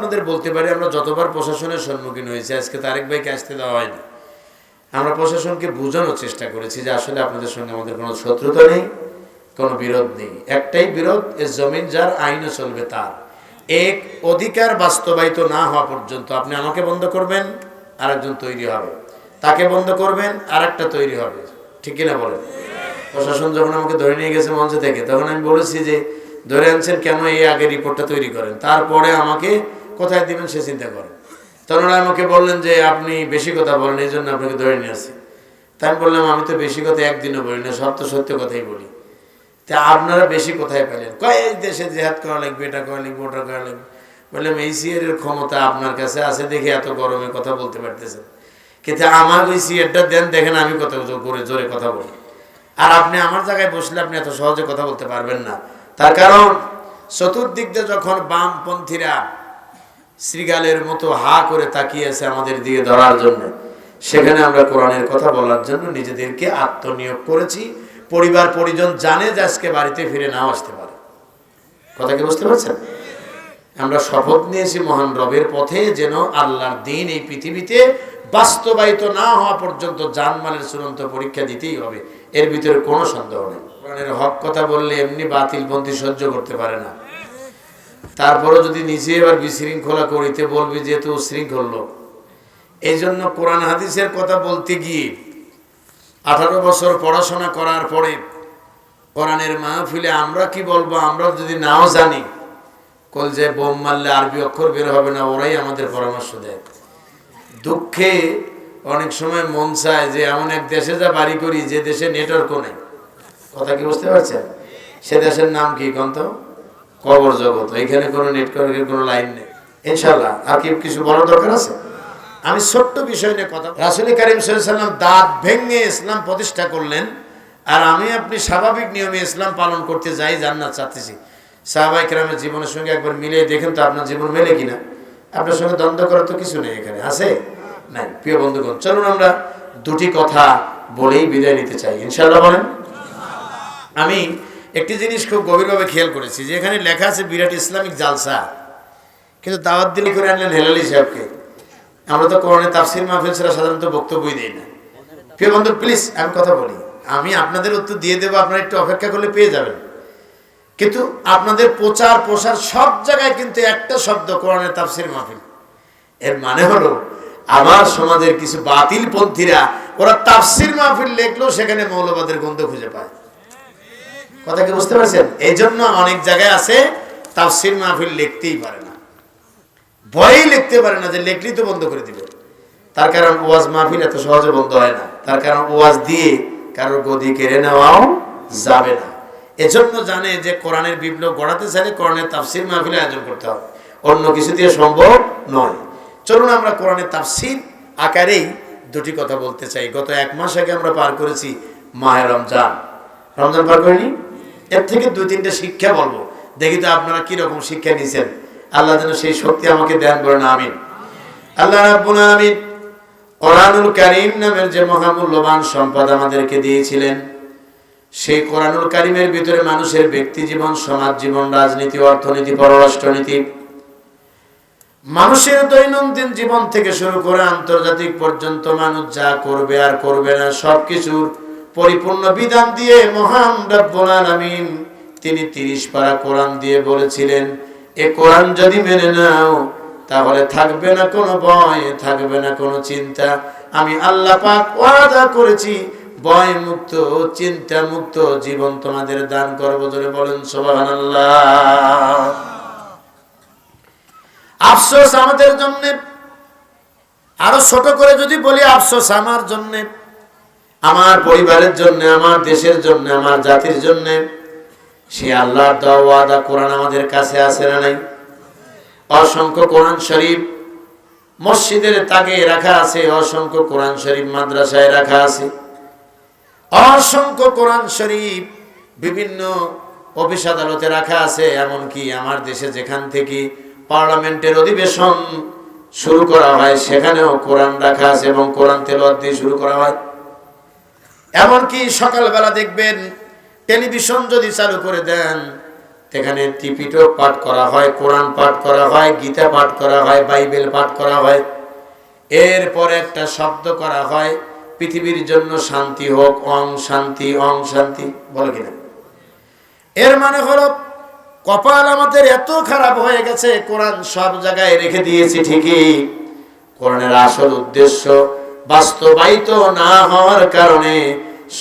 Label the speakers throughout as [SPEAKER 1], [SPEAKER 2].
[SPEAKER 1] আপনাদের বলতে পারি, আমরা যতবার প্রশাসনের সম্মুখীন হয়েছি, আজকে তারেক ভাইকে আসতে দেওয়া হয়নি। আমরা প্রশাসনকে বোঝানোর চেষ্টা করেছি যে আসলে আপনাদের সঙ্গে আমাদের কোনো শত্রুতা নেই, কোনো বিরোধ নেই। একটাই বিরোধ, এ জমিন যার আইনও চলবে তার। এক, অধিকার বাস্তবায়িত না হওয়া পর্যন্ত আপনি আমাকে বন্ধ করবেন, আরেকজন তৈরি হবে। তাকে বন্ধ করবেন আর একটা তৈরি হবে। ঠিক কিনা বলেন? প্রশাসন যখন আমাকে ধরে নিয়ে গেছে মঞ্চ থেকে, তখন আমি বলেছি যে, ধরে আনছেন কেন এই আগে রিপোর্টটা তৈরি করেন? তারপরে আমাকে কোথায় দিবেন সে চিন্তা করেন তখন ওরা আমাকে বললেন যে, আপনি বেশি কথা বলেন, এই জন্য আপনাকে ধরে নিয়ে আসি তাই আমি বললাম, আমি তো বেশি কথা একদিনও বলি না, সব তো সত্য কথাই বলি। তা আপনারা বেশি কোথায় পেলেন? কয়, এই দেশে জেহাদ করা লাগবে, এটা করা লাগবে, ওটা করা লাগবে। বললাম, এই সিয়ারের ক্ষমতা আপনার কাছে আছে দেখে এত গরমে কথা বলতে পারতেছেন। কিন্তু আমার ওই সিয়ারটা দেন, দেখেন আমি কত করে জোরে কথা বলি। আর আপনি আমার জায়গায় বসলে আপনি এত সহজে কথা বলতে পারবেন না। তার কারণ, চতুর্দিক দিয়ে যখন বামপন্থীরা শ্রীগালের মতো হা করে তাকিয়েছে আমাদের দিয়ে ধরার জন্য। সেখানে আমরা কোরআনের কথা বলার জন্য নিজেদেরকে আত্মনিয়োগ করেছি। পরিবার, পরিজন জানে যে আজকে বাড়িতে ফিরে নাও আসতে পারে। কথা কি বুঝতে পারছেন? আমরা শপথ নিয়েছি মহান রবের পথে যেন আল্লাহর দিন এই পৃথিবীতে বাস্তবায়িত না হওয়া পর্যন্ত জানমালের চূড়ান্ত পরীক্ষা দিতেই হবে। এর ভিতরে কোনো সন্দেহ নেই। কোরআনের হক কথা বললে এমনি বাতিলপন্থী সহ্য করতে পারে না। তারপরে যদি নিজে এবার বিশৃঙ্খলা করিতে বলবি যেহেতু উশৃঙ্খল লোক। এই জন্য কোরআন হাদিসের কথা বলতে গিয়ে আঠারো বছর পড়াশোনা করার পরে কোরআনের মাহফিলে আমরা কি বলব, আমরা যদি নাও জানি, কল যে বোম মারলে আরবি অক্ষর বের হবে না, ওরাই আমাদের পরামর্শ দেয়। দুঃখে অনেক সময় মন চায় যে এমন এক দেশে যা বাড়ি করি, যে দেশে নেটওয়ার্কও নেই। কথা কি বুঝতে পারছেন? সে দেশের নাম কি কন্ত কবর জগৎ এখানে কোনো নেটওয়ার্কের কোনো লাইন নেই। ইনশাল্লাহ আর কি কিছু বলার দরকার আছে? আমি ছোট্ট বিষয় নিয়ে কথা রাসুল করিম সাল্লাম দাঁত ভেঙে ইসলাম প্রতিষ্ঠা করলেন, আর আমি আপনি স্বাভাবিক নিয়মে ইসলাম পালন করতে যাই, জান্নাত চাচ্তেছি সাহাবাই কেরামের জীবনের সঙ্গে একবার মিলিয়ে দেখেন তো আপনার জীবন মেলে কিনা। আপনার সঙ্গে দ্বন্দ্ব করার তো কিছু নেই এখানে, আছে? নাই। প্রিয় বন্ধুগণ, চলুন আমরা দুটি কথা বলেই বিদায় নিতে চাই। ইনশাল্লাহ বলেন। আমি একটি জিনিস খুব গভীরভাবে খেয়াল করেছি, যে এখানে লেখা আছে বিরাট ইসলামিক জালসা। কিন্তু দাওয়াত করে আনলেন হেলালি সাহেবকে। আমরা তো কোরআনে তাফসির মাহফিল ছাড়া সাধারণত বক্তব্যই দিই না। প্রিয় বন্ধু, প্লিজ আমি কথা বলি। আমি আপনাদের উত্তর দিয়ে দেবো, আপনারা একটু অপেক্ষা করলে পেয়ে যাবেন। কিন্তু আপনাদের প্রচার, প্রসার সব জায়গায় কিন্তু একটা শব্দ কোরআনের তাফসির মাহফিল। এর মানে হলো, আমার সমাজের কিছু বাতিল পন্থীরা ওরা তাফসির মাহফিল লেখলেও সেখানে মৌলবাদের গন্ধ খুঁজে পায়। কথা কি বুঝতে পারছেন? এই জন্য অনেক জায়গায় আছে, তাফসির মাহফিল লিখতেই পারে না। ভয়েই লিখতে পারে না যে লেখলি তো বন্ধ করে দিবে। তার কারণ ওয়াজ মাহফিল এত সহজে বন্ধ হয় না। তার কারণ ওয়াজ দিয়ে কারোর গদি কেড়ে নেওয়াও যাবে না। এজন্য জানে যে কোরআনের বিপ্লব গড়াতে চাইলে কোরআনের তাফসির মাহফিল আয়োজন করতে হবে। অন্য কিছু দিয়ে সম্ভব নয়। চলুন আমরা কোরআনের তাফসির আকারেই দুটি কথা বলতে চাই। গত এক মাস আগে আমরা পার করেছি মাহে রমজান। রমজান পার করিনি? এর থেকে দুই তিনটে শিক্ষা বলব। দেখি তো আপনারা কি রকম শিক্ষা নিয়েছেন। আল্লাহ যেন সেই শক্তি আমাকে দেন বলেন আমিন। আল্লাহ রাব্বুল আমিন কোরআনুল কারীম নামের যে মহামূল্যবান সম্পদ আমাদেরকে দিয়েছিলেন, সেই কোরআনুল কারিমের ভিতরে মানুষের ব্যক্তি জীবন, সমাজ জীবন, রাজনীতি, অর্থনীতি পররাষ্ট্রনীতি মানুষের দৈনন্দিন জীবন থেকে শুরু করে আন্তর্জাতিক পর্যন্ত মানুষ যা করবে আর করবে না, সবকিছুর পরিপূর্ণ বিধান দিয়ে মহান রব্বুল তিনি তিরিশ পারা কোরআন দিয়ে বলেছিলেন, এ কোরআন যদি মেনে নাও, তাহলে থাকবে না কোনো ভয়, থাকবে না কোনো চিন্তা। আমি আল্লাহ পাক ওয়াদা করেছি ভয় মুক্ত চিন্তা মুক্ত জীবন তোমাদের দান করব। ধরে বলেন, সুবহানাল্লাহ। আফসোস আমাদের জন্য, আরও ছোট করে যদি বলি, আফসোস আমার জন্য আমার পরিবারের জন্য, আমার দেশের জন্য, আমার জাতির জন্য, সে আল্লাহর দেওয়া ওয়াদা কোরআন আমাদের কাছে আছে না নাই? অসংখ্য কোরআন শরীফ মসজিদের তাকে রাখা আছে, অসংখ্য কোরআন শরীফ মাদ্রাসায় রাখা আছে। অসংখ্য কোরআন শরীফ বিভিন্ন অফিস আদালতে রাখা আছে, এমনকি আমার দেশে যেখান থেকে পার্লামেন্টের অধিবেশন শুরু করা হয়, সেখানেও কোরআন রাখা আছে এবং কোরআন তেলাওয়াত দিয়ে শুরু করা হয়। এমনকি সকালবেলা দেখবেন টেলিভিশন যদি চালু করে দেন এখানে ত্রিপিটক পাঠ করা হয়, কোরআন পাঠ করা হয়, গীতা পাঠ করা হয়, বাইবেল পাঠ করা হয়। এরপরে একটা শব্দ করা হয়, পৃথিবীর জন্য শান্তি হোক, অং শান্তি অং শান্তি, বলো কিনা এর মানে হলো, কপাল আমাদের এত খারাপ হয়ে গেছে, কোরআন সব জায়গায় রেখে দিয়েছি ঠিকই। কোরআনের আসল উদ্দেশ্য বাস্তবায়িত না হওয়ার কারণে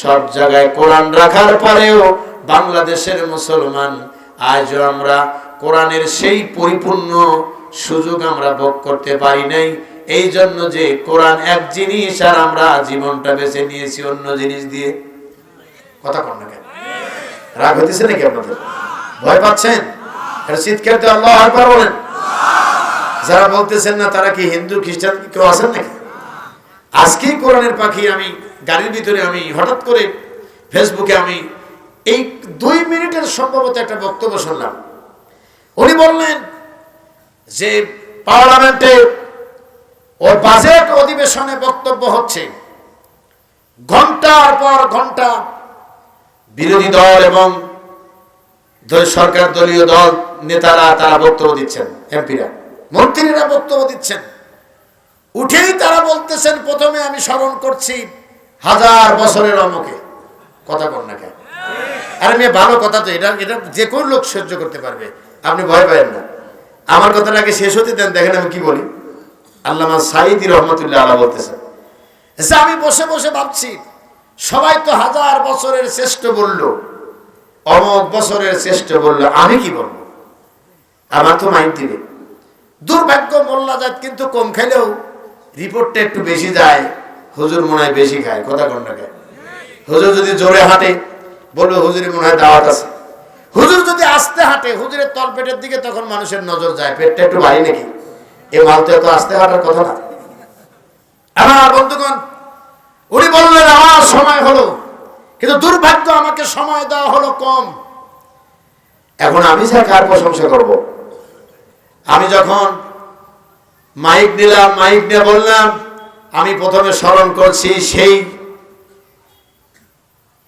[SPEAKER 1] সব জায়গায় কোরআন রাখার পরেও বাংলাদেশের মুসলমান, আজও আমরা কোরআনের সেই পরিপূর্ণ সুযোগ আমরা ভোগ করতে পারি নাই। এই জন্য যে কোরআন এক জিনিস আর আমরা জীবনটা বেছে নিয়েছি অন্য জিনিস দিয়ে। কথা কন না কেন? রাগ হইতেছে নাকি আপনাদের? ভয় পাচ্ছেন? দিয়ে আল্লাহ আকবার বলেন। যারা বলতেছেন না, তারা কি হিন্দু, খ্রিস্টান, কেউ আছেন নাকি? আজকেই কোরআনের পাখি আমি, গাড়ির ভিতরে আমি, হঠাৎ করে ফেসবুকে আমি এই দুই মিনিটের সম্ভবত একটা বক্তব্য শুনলাম। উনি বললেন যে, পার্লামেন্টে ওর বাজেট অধিবেশনে বক্তব্য হচ্ছে, ঘণ্টার পর ঘণ্টা বিরোধী দল এবং সরকার দলীয় দল নেতারা তারা বক্তব্য দিচ্ছেন, এমপিরা। মন্ত্রীরা বক্তব্য দিচ্ছেন। উঠেই তারা বলতেছেন, প্রথমে আমি স্মরণ করছি হাজার বছরের অমুকে। কথা বল না কেন? আরে মেয়ে, ভালো কথা তো, এটা এটা যে কোন লোক সহ্য করতে পারবে। আপনি ভয় পাবেন না। আমার কথা কথাটাকে শেষ হতে দেন, দেখেন আমি কি বলি। আল্লামা সাইদি রহমতুল্লাহ আল্লাহ বলতেছেন, যে আমি বসে বসে ভাবছি, সবাই তো হাজার বছরের শ্রেষ্ঠ বলল, অমক বছরের শ্রেষ্ঠ বলল, আমি কি বলব? আমার তো মাইন্ড দিবে। দুর্ভাগ্য মোল্লা জাত কিন্তু কম খেলেও রিপোর্টটা একটু বেশি যায়, হুজুর মনে হয় বেশি খায়, কথা কন্যা খায় হুজুর যদি জোরে হাঁটে, বলব হুজুরের মনে হয় দাওয়াত আছে। হুজুর যদি আস্তে হাঁটে, হুজুরের তল পেটের দিকে তখন মানুষের নজর যায়, পেটটা একটু ভারী নাকি? এ মাল তো এত আস্তে হাঁটার কথা না। আমার বন্ধুগণ, উনি বললেন, আমার সময় হলো। কিন্তু দুর্ভাগ্য আমাকে সময় দেওয়া হলো কম। এখন আমি স্যার কার প্রশংসা করব। আমি যখন মাইক নিলাম মাইক নিয়ে বললাম, আমি প্রথমে স্মরণ করছি সেই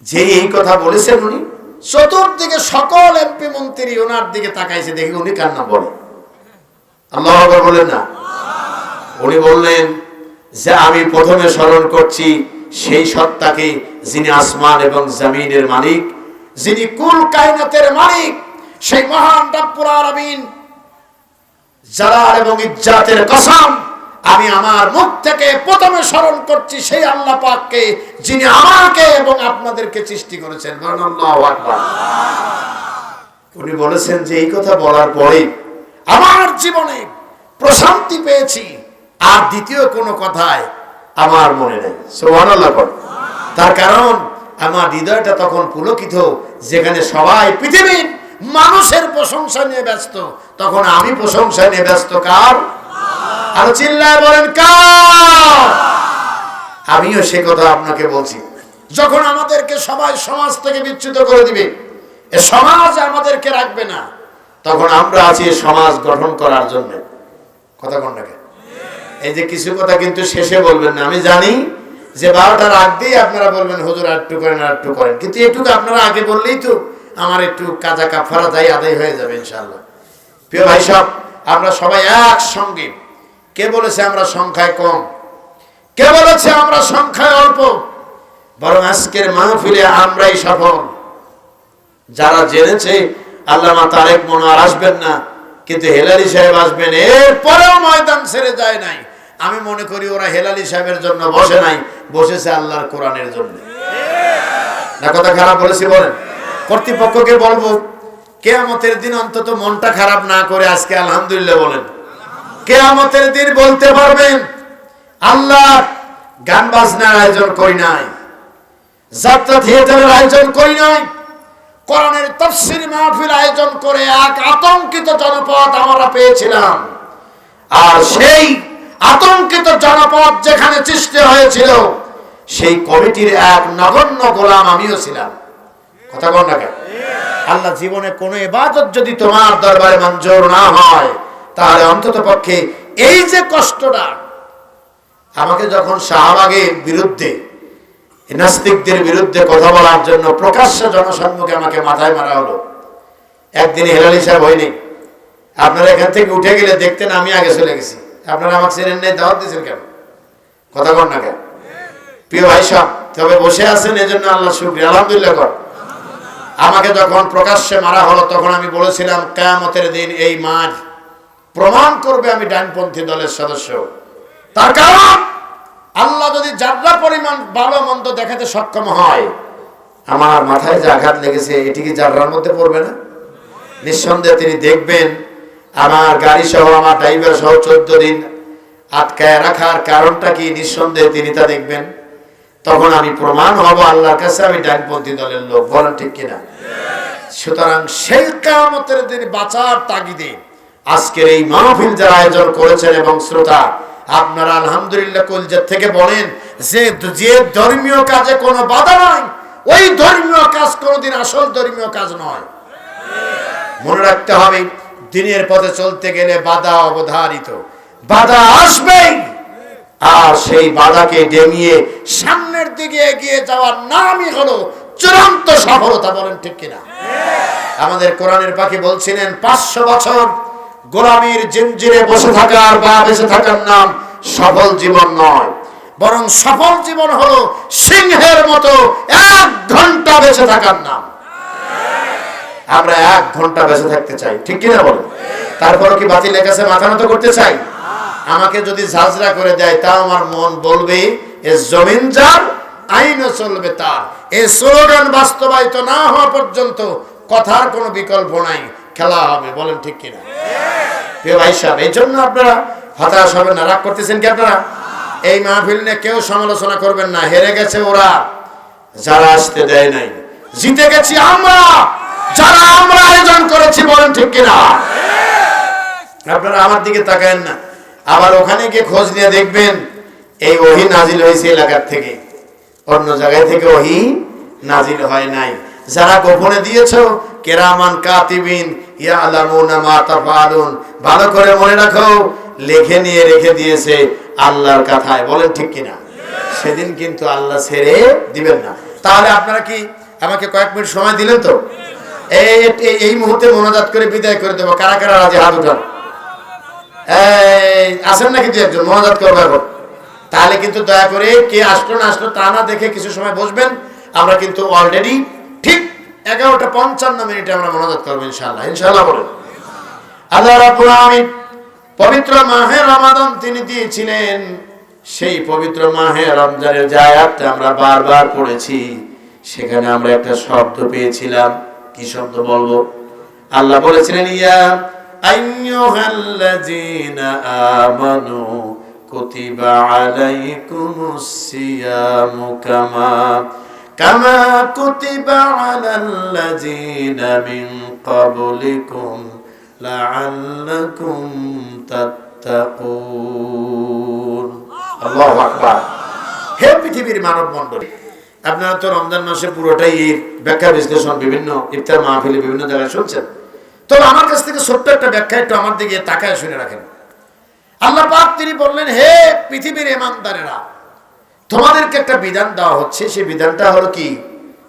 [SPEAKER 1] যে এই কথা বলেছেন উনি, চতুর্দিকে সকল এমপি মন্ত্রী ওনার দিকে তাকাইছে, দেখি উনি কান্না বলে আল্লাহ বলেন না। উনি বললেন যে, আমি প্রথমে স্মরণ করছি সেই সত্তাকে যিনি আসমান এবং জামিনের মালিক, যিনি কুল কায়নাতের মালিক, সেই মহান রব্বুল আলামিন জালাল এবং ইজ্জাতের কসম, আমি আমার মুখ থেকে প্রথমে স্মরণ করছি সেই আল্লাহ পাককে যিনি আমাকে এবং আপনাদেরকে সৃষ্টি করেছেন। উনি বলেছেন যে এই কথা বলার পরে আমার জীবনে প্রশান্তি পেয়েছি, আর দ্বিতীয় কোনো কথায় আমার মনে নেই। তার কারণ, আমার হৃদয়টা তখন পুলকিত, যেখানে সবাই পৃথিবীর মানুষের প্রশংসা নিয়ে ব্যস্ত। তখন আমি প্রশংসা নিয়ে ব্যস্ত কার? আর চিল্লায় বলেন, কার? আমিও সে কথা আপনাকে বলছি। যখন আমাদেরকে সবাই সমাজ থেকে বিচ্যুত করে দিবে, এ সমাজ আমাদেরকে রাখবে না। তখন আমরা আছি সমাজ গঠন করার জন্য। কথা কোনটাকে এই যে কিছু কথা কিন্তু শেষে বলবেন না। আমি জানি যে বারোটার আগ দিয়ে আপনারা বলবেন, হুজুর একটু করেন আর একটু করেন। কিন্তু এটুকু আপনারা আগে বললেই তো আমার একটু কাজা কাফারা যাই আদায় হয়ে যাবে ইনশাআল্লাহ। প্রিয় ভাই সব আমরা সবাই একসঙ্গে। কে বলেছে আমরা সংখ্যায় কম? কে বলেছে আমরা সংখ্যায় অল্প? বরং আজকের মাহফিলে আমরাই সফল। যারা জেনেছে আল্লাহ আল্লামা তারেক মনোয়ার আসবেন না কিন্তু হেলালি সাহেব আসবেন এরপরেও ময়দান ছেড়ে যায় নাই। আমি মনে করি ওরা হেলালি সাহেবের জন্য বসে নাই বসেছে আল্লাহর কোরআনের জন্য। না কথা খারাপ বলেছি বলেন। কর্তৃপক্ষকে বলব, কেয়ামতের দিন অন্তত মনটা খারাপ না করে আজকে আলহামদুলিল্লাহ বলেন। কেয়ামতের দিন বলতে পারবেন, আল্লাহ গান বাজনার আয়োজন করি নাই, যাত্রা থিয়েটারের আয়োজন করি নাই, কোরআনের তফসির মাহফিল আয়োজন করে এক আতঙ্কিত জনপদ আমরা পেয়েছিলাম। আর সেই আতঙ্কিত জনপদ যেখানে সৃষ্টি হয়েছিল, সেই কমিটির এক নগণ্য গোলাম আমিও ছিলাম। কথা বল না কেন? আল্লাহ জীবনে কোনো ইবাদত যদি তোমার দরবারে মঞ্জুর না হয়, তাহলে অন্তত পক্ষে এই যে কষ্টটা, আমাকে যখন শাহবাগের বিরুদ্ধে, নাস্তিকদের বিরুদ্ধে কথা বলার জন্য প্রকাশ্য জনসম্মুখে আমাকে মাথায় মারা হলো, একদিন হেলাল সাহেব হয়নি। আপনারা এখান থেকে উঠে গেলে দেখতেন আমি আগে চলে গেছি। আপনারা আমাকে চেনেন নাই দাওয়াত দিয়েছেন কেন? কথা কর না কেন? প্রিয় ভাই সব তবে বসে আছেন এই জন্য আল্লাহ শুক্রিয়া, আলহামদুলিল্লাহ কর আমাকে যখন প্রকাশ্যে মারা হলো, তখন আমি বলেছিলাম, কেয়ামতের দিন এই মাঠ প্রমাণ করবে আমি ডানপন্থী দলের সদস্য। তার কারণ, আল্লাহ যদি যাত্রা পরিমাণ ভালো মন্দ দেখাতে সক্ষম হয়, আমার মাথায় যে আঘাত লেগেছে, এটি কি যাত্রার মধ্যে পড়বে না? নিঃসন্দেহে তিনি দেখবেন, আমার গাড়ি সহ আমার ড্রাইভার সহ চোদ্দ দিন আটকায় রাখার কারণটা কি? নিঃসন্দেহে তিনি তা দেখবেন। তখন আমি প্রমাণ হব আল্লাহর কাছে, আমি ডানপন্থী দলের লোক। বলেন ঠিক কিনা? সুতরাং সেই কামতের দিন বাঁচার তাগিদে আজকের এই মাহফিল যারা আয়োজন করেছেন এবং শ্রোতা, আপনারা আলহামদুলিল্লাহ কলজার থেকে বলেন যে যে ধর্মীয় কাজে কোনো বাধা নয় ওই ধর্মীয় কাজ কোনোদিন আসল ধর্মীয় কাজ নয়। মনে রাখতে হবে, দিনের পথে চলতে গেলে বাধা অবধারিত। বাধা আসবেই। আর সেই বাধাকে ডেমিয়ে সামনের দিকে এগিয়ে যাওয়ার নামই হলো চূড়ান্ত সফলতা, বলেন ঠিক কিনা? আমাদের কোরআনের পাখি বলছিলেন, পাঁচশো বছর গোলামীর জিঞ্জিরে বসে থাকার বা বেঁচে থাকার নাম সফল জীবন নয়, বরং সফল জীবন হলো সিংহের মতো এক ঘণ্টা বেঁচে থাকার নাম। আমরা এক ঘণ্টা বেঁচে থাকতে চাই, ঠিক কিনা বলেন? তারপরও কি বাতিলের কাছে মাথা নত করতে চাই? আমাকে যদি ঝাঁঝরা করে দেয়, তা আমার মন বলবে, এ জমিন যার, আইনও চলবে তার। এই স্লোগান বাস্তবায়িত না হওয়া পর্যন্ত কথার কোনো বিকল্প নাই। খেলা হবে, বলেন ঠিক কিনা? প্রিয় ভাই সাহেব, এই জন্য আপনারা হতাশ হবেন না। রাগ করতেছেন কি আপনারা? এই মাহফিল নিয়ে কেউ সমালোচনা করবেন না। হেরে গেছে ওরা, যারা আসতে দেয় নাই। জিতে গেছি আমরা, যারা আমরা আয়োজন করেছি, বলেন ঠিক কিনা? আপনারা আমার দিকে তাকায়েন না। আবার ওখানে গিয়ে খোঁজ নিয়ে দেখবেন, এই ওহি নাজিল হয়েছে এলাকার থেকে। অন্য জায়গায় থেকে ওহি নাজিল হয় নাই। যারা গোপনে দিয়েছ, কেরামান, কাতিবিন, ইয়ালামুনা মা তাফালুন ভালো করে মনে রাখো, লিখে নিয়ে রেখে দিয়েছে আল্লাহর কথায়। বলেন ঠিক কিনা? সেদিন কিন্তু আল্লাহ ছেড়ে দিবেন না। তাহলে আপনারা কি আমাকে কয়েক মিনিট সময় দিলেন তো? এই মুহূর্তে মনোজাত করে বিদায় করে দেবো। কারা কারা রাজি? হাত উঠান। আসেন নাকি দু একজন? মনোজাত করব তাহলে কিন্তু দয়া করে কে আসলো না আসলো তা না দেখে কিছু সময় বসবেন। আমরা কিন্তু অলরেডি ঠিক এগারোটা পঞ্চান্ন মিনিটে আমরা মনোজাত করব ইনশাল্লাহ ইনশাল্লাহ বলুন। আল্লাহ আলামিন পবিত্র মাহে রমাদান তিনি দিয়েছিলেন। সেই পবিত্র মাহে রমজানের যে আমরা বারবার পড়েছি, সেখানে আমরা একটা শব্দ পেয়েছিলাম। কি শব্দ বলব? আল্লাহ বলেছিলেন, ইয়া আইয়ুহাল্লাযীনা আমানু কুতিবা আলাইকুমুস সিয়ামু কামা কামা কুতিবা আলাল্লাযীনা মিন ক্বাবলিকুম লাআল্লাকুম তাত্তাকুন। আল্লাহু আকবার। হে পৃথিবীর মানব মণ্ডলী আপনারা তো রমজান মাসে পুরোটাই ব্যাখ্যা বিশ্লেষণ বিভিন্ন ইফতার মাহফিলে বিভিন্ন জায়গায় শুনছেন। তবে আমার কাছ থেকে ছোট্ট একটা ব্যাখ্যা একটু আমার দিকে তাকায় শুনে রাখেন। আল্লাহ পাক তিনি বললেন, হে পৃথিবীর ইমানদারেরা তোমাদেরকে একটা বিধান দেওয়া হচ্ছে। সেই বিধানটা হলো কি?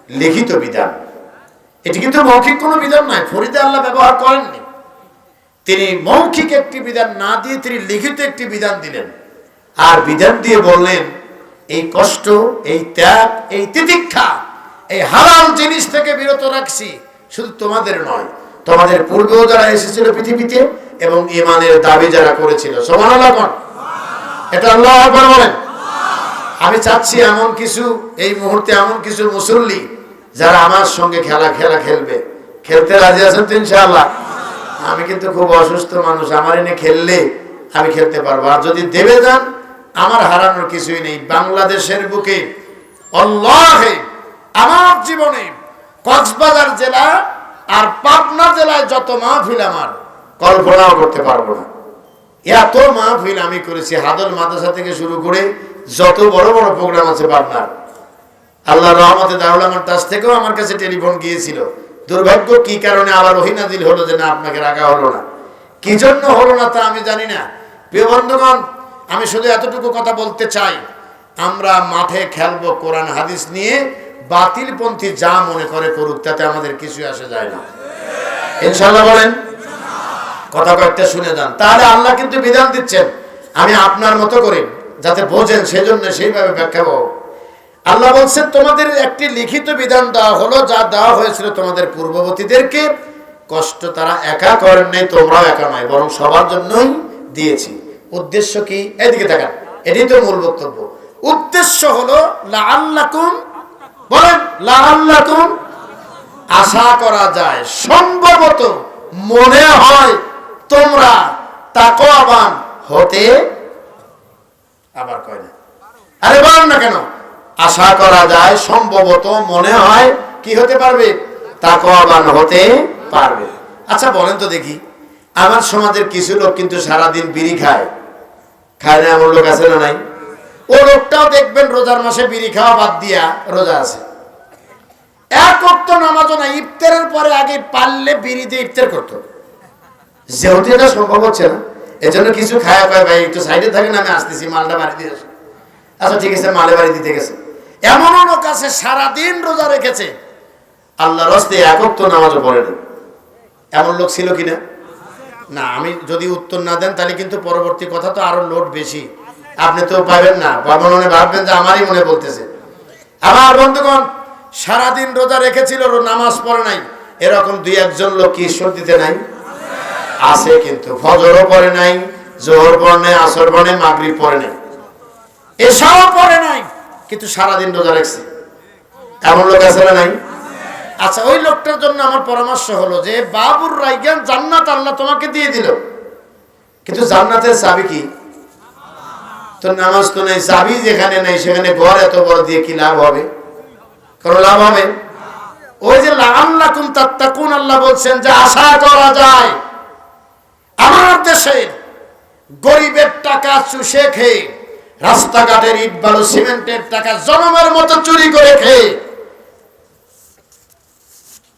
[SPEAKER 1] লিখিত বিধান। এটি কিন্তু মৌখিক কোনো বিধান নয়, ফরিদে আল্লাহ ব্যবহার করেননি। তিনি মৌখিক একটি বিধান না দিয়ে তিনি লিখিত একটি বিধান দিলেন। আর বিধান দিয়ে বললেন, এই কষ্ট, এই ত্যাগ, এই তিতিক্ষা, এই হালাল জিনিস থেকে বিরত রাখছি, শুধু তোমাদের নয়। তোমাদের পূর্বেও যারা এসেছিল পৃথিবীতে এবং ইমানের দাবি যারা করেছিল সমান এটা আল্লাহ বলেন। আমি চাচ্ছি এমন কিছু, এই মুহূর্তে এমন কিছু মুসল্লি যারা আমার সঙ্গে খেলা খেলা খেলবে। খেলতে রাজি আছেন তো ইনশাআল্লাহ? আমি কিন্তু খুব অসুস্থ মানুষ, আমার এনে খেললে আমি খেলতে পারব। আর যদি দেবে যান, আমার হারানোর কিছুই নেই। বাংলাদেশের বুকে অল্লাহে আমার জীবনে কক্সবাজার জেলা আর পাবনা জেলায় যত মাহফিল আমার, কল্পনাও করতে পারব না। এত মাহফিল আমি করেছি হাদল মাদ্রাসা থেকে শুরু করে যত বড় বড় প্রোগ্রাম আছে পাবনার। আল্লাহ রহমতে দারুল আমার কাছ থেকেও আমার কাছে টেলিফোন গিয়েছিল। দুর্ভাগ্য কি কারণে আবার ওহিনাদিল হলো যে না, আপনাকে রাখা হলো না। কি জন্য হলো না তা আমি জানি না। প্রিয় বন্ধুগণ, আমি শুধু এতটুকু কথা বলতে চাই। আমরা মাঠে খেলব কোরআন হাদিস নিয়ে বাতিলপন্থী যা মনে করে করুক, তাতে আমাদের কিছু আসে যায় না। ইনশাল্লাহ বলেন? কথা কয়েকটা শুনে যান। তাহলে আল্লাহ কিন্তু বিধান দিচ্ছেন, আমি আপনার মতো করে, যাতে বোঝেন, সেজন্য সেইভাবে ব্যাখ্যা পাবো আল্লাহ বলছেন, তোমাদের একটি লিখিত বিধান দেওয়া হলো, যা দেওয়া হয়েছিল তোমাদের পূর্ববর্তীদেরকে, কষ্ট তারা একা করেন নাই, তোমরাও একা নয়, বরং সবার জন্যই দিয়েছি। উদ্দেশ্য কি? এদিকে দেখান এটাই তো মূল বক্তব্য। উদ্দেশ্য হলো, লাআল্লাকুম আশা করা যায়। সম্ভবত মনে হয় তোমরা তাকওয়াবান হতে আবার কয় আরে বলেন না কেন? আশা করা যায় সম্ভবত মনে হয় কি হতে পারবে? তাকওয়াবান হতে পারবে। আচ্ছা বলেন তো দেখি। আমার সমাজের কিছু লোক কিন্তু সারাদিন বিড়ি খায়। খায় না এমন লোক আছে না নাই? ও লোকটাও দেখবেন রোজার মাসে বিড়ি খাওয়া বাদ দিয়া রোজা আছে। এক অক্ত নামাজও না ইফতারের পরে আগে পারলে বিড়ি দিয়ে ইফতার করতো। যেহেতু এটা সম্ভব হচ্ছে না, এজন্য কিছু খায়া পায় ভাই, একটু সাইডে থাকেন, আমি আসতেছি, মালটা বাড়ি দিয়ে আচ্ছা ঠিক আছে, মালে বাড়ি দিতে গেছে। এমনও লোক আছে, সারাদিন রোজা রেখেছে। আল্লাহ রস্তে একক তো নামাজও পড়ে না এমন লোক ছিল কিনা? না, আমি যদি উত্তর না দেন, তাহলে কিন্তু পরবর্তী কথা তো আরও লোড বেশি। আপনি তো পাবেন না বাবা মনে ভাববেন যে আমারই মনে বলতেছে। আমার বন্ধুগণ, সারাদিন রোজা রেখেছিল, নামাজ পড়ে নাই। এরকম দুই একজন লোক কি ঈশ্বর দিতে নাই? আছে কিন্তু, ফজরও পড়ে নাই, জোহর পড়ে নাই, আসর পড়ে নাই, মাগরিব পড়ে নাই। এসব পড়ে নাই, কিন্তু সারাদিন রোজা রাখছে। এমন লোক আছে না নাই? আচ্ছা ওই লোকটার জন্য আমার পরামর্শ হলো যে, বাবুর রাইগান জান্নাত আল্লাহ তোমাকে দিয়ে দিল। কিন্তু জান্নাতের চাবি কি? তো নামাজ তো নেই চাবি যেখানে নেই সেখানে ঘর এত বড় দিয়ে কি লাভ হবে? কারও লাভ হবে? ওই যে লাল্লাকুম তাত্তাকুন আল্লাহ বলছেন যে আশা করা যায়। আমার দেশের গরিবের টাকা চুষে খেয়ে রাস্তাঘাটের ইট বালু সিমেন্টের টাকা জনমের মতো চুরি করে খেয়ে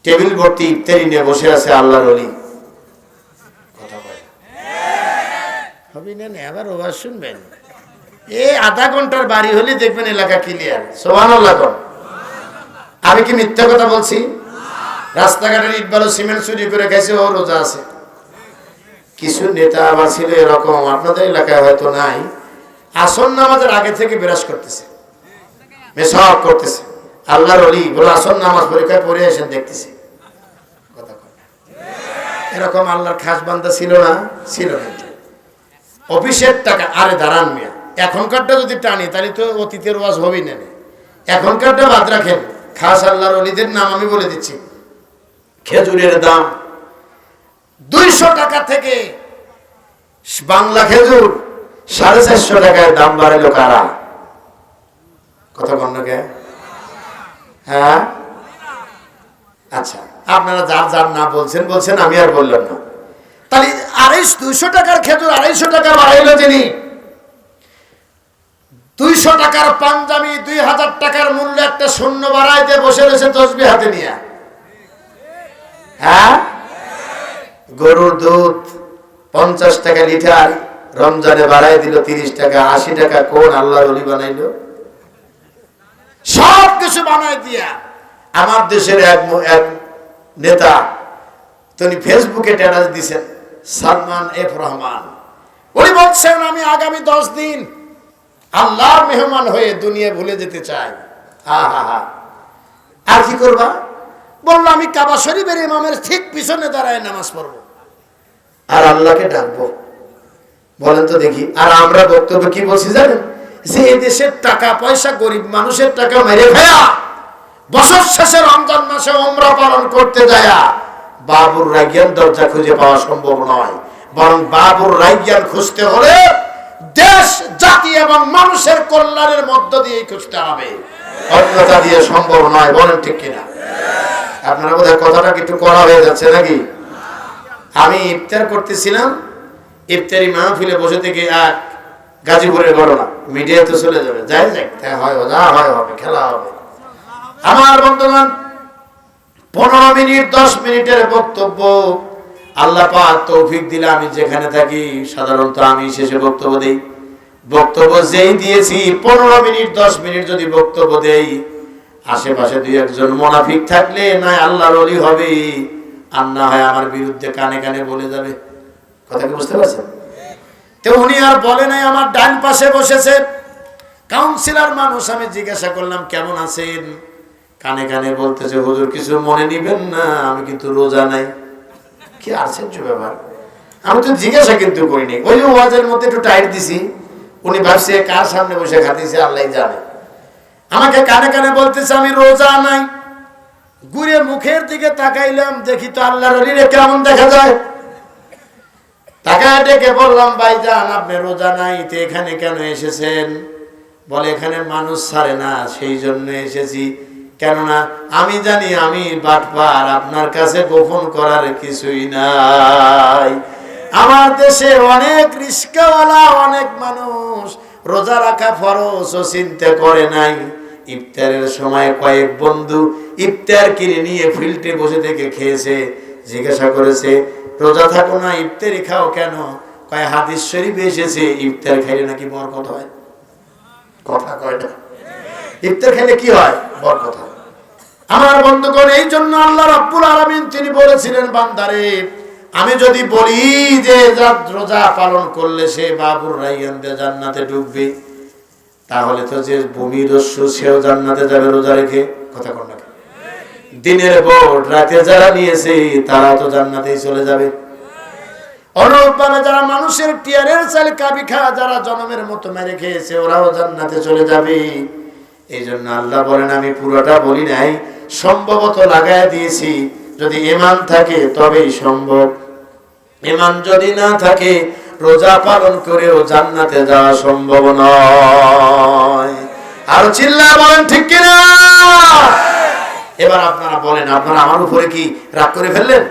[SPEAKER 1] টেবিল ভর্তি ইফতারি নিয়ে বসে আছে আল্লাহর অলি কথা হবে না, আবার ওভার শুনবেন? এ আধা ঘণ্টার বাড়ি হলে দেখবেন এলাকা ক্লিয়ার সোহান আমি কি মিথ্যা কথা বলছি? রাস্তাঘাটের ইট বালু, সিমেন্ট চুরি করে গেছে ও রোজা আছে। কিছু নেতা আবার ছিল এরকম, আপনাদের এলাকায় হয়তো নাই। আসন নামাজের আগে থেকে বিরাজ করতেছে। মেসব করতেছে। আল্লাহর অলি বলে আসন নামাজ পরীক্ষায় পড়ে এসেন দেখতেছি। এরকম আল্লাহর খাস বান্দা ছিল না? ছিল কিন্তু অফিসের টাকা, আরে দাঁড়ান মিয়া। এখনকারটা যদি টানি তাহলে তো অতীতের ওয়াজ হবেই না এখনকারটা বাদ রাখেন। খাস আল্লাহর অলিদের নাম আমি বলে দিচ্ছি। খেজুরের দাম। দুইশো টাকা থেকে বাংলা খেজুর সাড়ে চারশো টাকায় দাম বাড়ালো কারা কথা কন্যকে হ্যাঁ? আচ্ছা আপনারা যার যার না বলছেন বলছেন আমি আর বললাম না। তাহলে আড়াইশ দুইশো টাকার খেজুর আড়াইশো টাকা বাড়াইলো যিনি দুইশো টাকার পাঞ্জাবি, দুই হাজার টাকার মূল্য একটা শূন্য বাড়াই দিয়ে বসে রয়েছে তসবি হাতে নিয়ে। হ্যাঁ? গরুর দুধ পঞ্চাশ টাকা লিটার, রমজানে বাড়াই দিল তিরিশ টাকা, আশি টাকা, কোন আল্লাহর অলি বানাইলো? সব কিছু বানাই দিয়া আমার দেশের এক এক নেতা, তিনি ফেসবুকে ট্যাটাস দিছেন, সালমান এফ রহমান। উনি বলছেন, আমি আগামী দশ দিন আল্লাহর মেহমান হয়ে দুনিয়া ভুলে যেতে চাই আর কি করবা? বলল, আমি কাবা শরীফের ইমামের ঠিক পিছনে দাঁড়ায় নামাজ পড়ব। আর আল্লাহকে ডাকবো। বলেন তো দেখি, আর আমরা বক্তব্য কি বলছি জানেন? যে দেশের টাকা পয়সা গরিব মানুষের টাকা মেরে খায়া বছর শেষে রমজান মাসে ওমরা পালন করতে যায়া বাবুর রাইজ্ঞান দরজা খুঁজে পাওয়া সম্ভব নয়। বরং বাবুর রাইজ্ঞান খুঁজতে হলে দেশ, জাতি এবং মানুষের কল্যাণের মধ্য দিয়েই খুঁজতে হবে। অন্যতা দিয়ে সম্ভব নয়, বলেন ঠিক কিনা? আপনারা বোধহয় কথাটা একটু করা হয়ে যাচ্ছে নাকি? আমি ইফতার করতেছিলাম, ইফতারি মাহফিলে বসে থেকে এক গাজীপুরের ঘটনা। মিডিয়া তো চলে যাবে, যাই যাক তাই হয়, যা হয় হবে, খেলা হবে। আমার বন্ধুগণ, পনেরো মিনিট, দশ মিনিটের বক্তব্য আল্লাহ পাক তৌফিক দিলে আমি যেখানে থাকি, সাধারণত আমি শেষে বক্তব্য দেই। বক্তব্য যেই দিয়েছি, পনেরো মিনিট, দশ মিনিট যদি বক্তব্য দেই, আশেপাশে দুই একজন মোনাফিক থাকলে না আল্লাহর অলি হবে আর না হয় আমার বিরুদ্ধে কানে কানে বলে যাবে। কথা কি বুঝতে পারছেন? তো উনি আর বলে নাই, আমার ডান পাশে বসেছে। কাউন্সিলর মানুষ, আমি জিজ্ঞাসা করলাম, কেমন আছেন? কানে কানে বলতেছে, হুজুর, কিছু মনে নিবেন না, আমি কিন্তু রোজা নাই। কি আশ্চর্য ব্যাপার? আমি তো জিজ্ঞাসা কিন্তু করিনি। ওই যে ওয়াজের মধ্যে একটু টাইট দিছি। উনি ভাবছে, কার সামনে বসে খাতিছে, আল্লাহ জানে। আমাকে কানে কানে বলতেছে, আমি রোজা নাই। ঘুরে মুখের দিকে তাকাইলাম, দেখি তো আল্লাহর অলিরে কেমন দেখা যায়। তাকায় ডেকে বললাম ভাইজান আপনি রোজা নাই, তো এখানে কেন এসেছেন? বলে, এখানে মানুষ ছাড়ে না, সেই জন্য এসেছি। কেননা আমি জানি আমি বাটপার, আপনার কাছে গোপন করার কিছুই নাই। আমার দেশে অনেক রিস্কাওয়ালা, অনেক মানুষ রোজা রাখা ফরজ ও চিন্তা করে নাই। ইফতারের সময় কয়েক বন্ধু ইফতার কিনে নিয়ে ফিল্ডে বসে থেকে খেয়েছে, জিজ্ঞাসা করেছে, রোজা থাকো না, ইফতারি খাও কেন? কয়, হাদিস শরীফ এসেছে, ইফতার খাইলে নাকি বরকত হয়? কথা কয় না। ইফতার খেলে কি হয়? বরকত হয়। আমার বন্ধুগণ, এই জন্য আল্লাহ রাব্বুল আলামিন তিনি বলেছিলেন, বান্দারে, আমি যদি বলি যে রোজা পালন করলে সে বাবুর রাইয়ানদের জান্নাতে ঢুকবে তাহলে তো যে ভূমি দস্যু, সেও জান্নাতে যাবে রোজা রেখে। কথা কর না দিনের বোর্ড রাতে যারা নিয়েছে তারা তো জান্নাতেই চলে যাবে। অনুরূপভাবে যারা মানুষের টিয়ারের চাল কাবি খা যারা জনমের মতো মেরে খেয়েছে, ওরাও জান্নাতে চলে যাবে। এই জন্য আল্লাহ বলেন, আমি পুরোটা বলি নাই, সম্ভবত লাগায় দিয়েছি। যদি ইমান থাকে, তবেই সম্ভব। ইমান যদি না থাকে, রোজা পালন করেও জান্নাতে যাওয়া সম্ভব নয়। আর চিল্লা বলেন, ঠিক কিনা? এবার আপনারা বলেন, আপনারা আমার উপরে কি রাগ করে ফেললেন?